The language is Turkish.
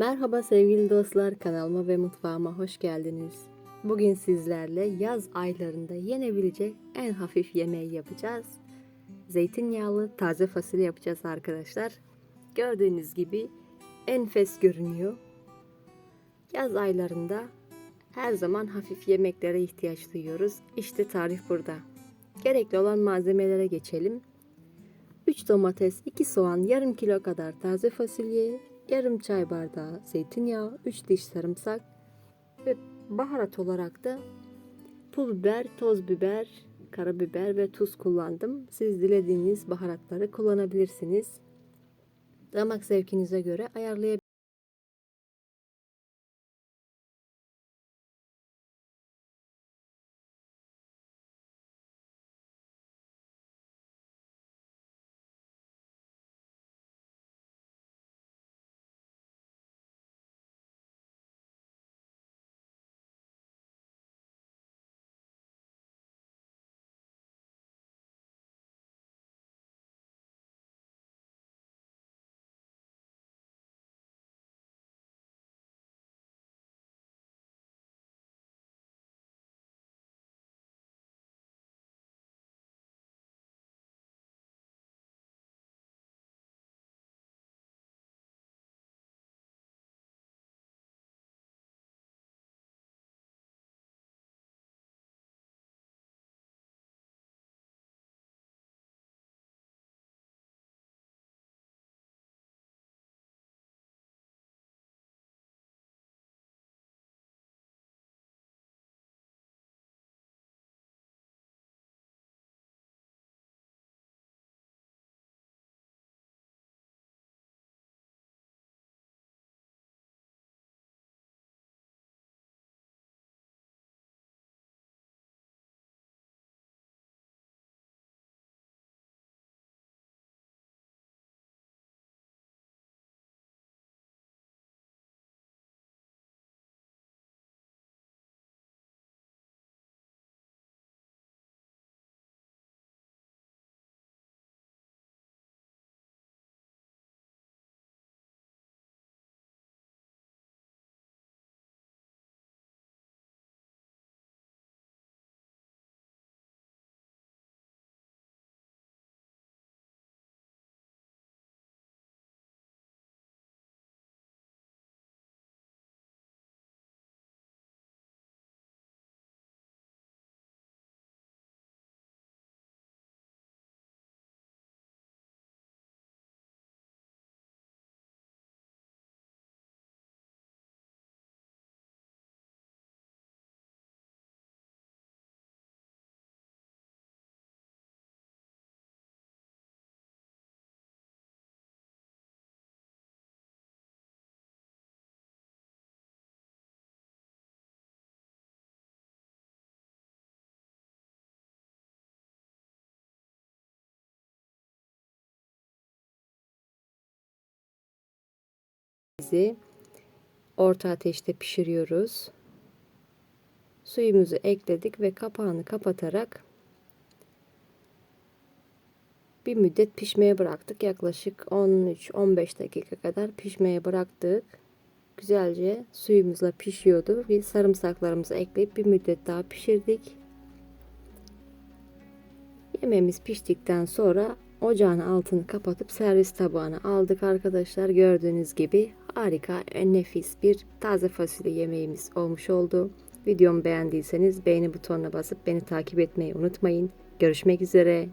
Merhaba sevgili dostlar, kanalıma ve mutfağıma hoş geldiniz. Bugün sizlerle yaz aylarında yenebilecek en hafif yemeği yapacağız. Zeytinyağlı taze fasulye yapacağız arkadaşlar. Gördüğünüz gibi enfes görünüyor. Yaz aylarında her zaman hafif yemeklere ihtiyaç duyuyoruz. İşte tarif burada. Gerekli olan malzemelere geçelim. 3 domates, 2 soğan, yarım kilo kadar taze fasulye, yarım çay bardağı zeytinyağı, 3 diş sarımsak ve baharat olarak da pul biber, toz biber, karabiber ve tuz kullandım. Siz dilediğiniz baharatları kullanabilirsiniz. Damak zevkinize göre ayarlayabilirsiniz. Bizi orta ateşte pişiriyoruz. Suyumuzu ekledik ve kapağını kapatarak bir müddet pişmeye bıraktık. Yaklaşık 13-15 dakika kadar pişmeye bıraktık. Güzelce suyumuzla pişiyordu. Bir sarımsaklarımızı ekleyip bir müddet daha pişirdik. Yemeğimiz piştikten sonra ocağın altını kapatıp servis tabağına aldık arkadaşlar. Gördüğünüz gibi harika, nefis bir taze fasulye yemeğimiz olmuş oldu. Videomu beğendiyseniz beğeni butonuna basıp beni takip etmeyi unutmayın. Görüşmek üzere.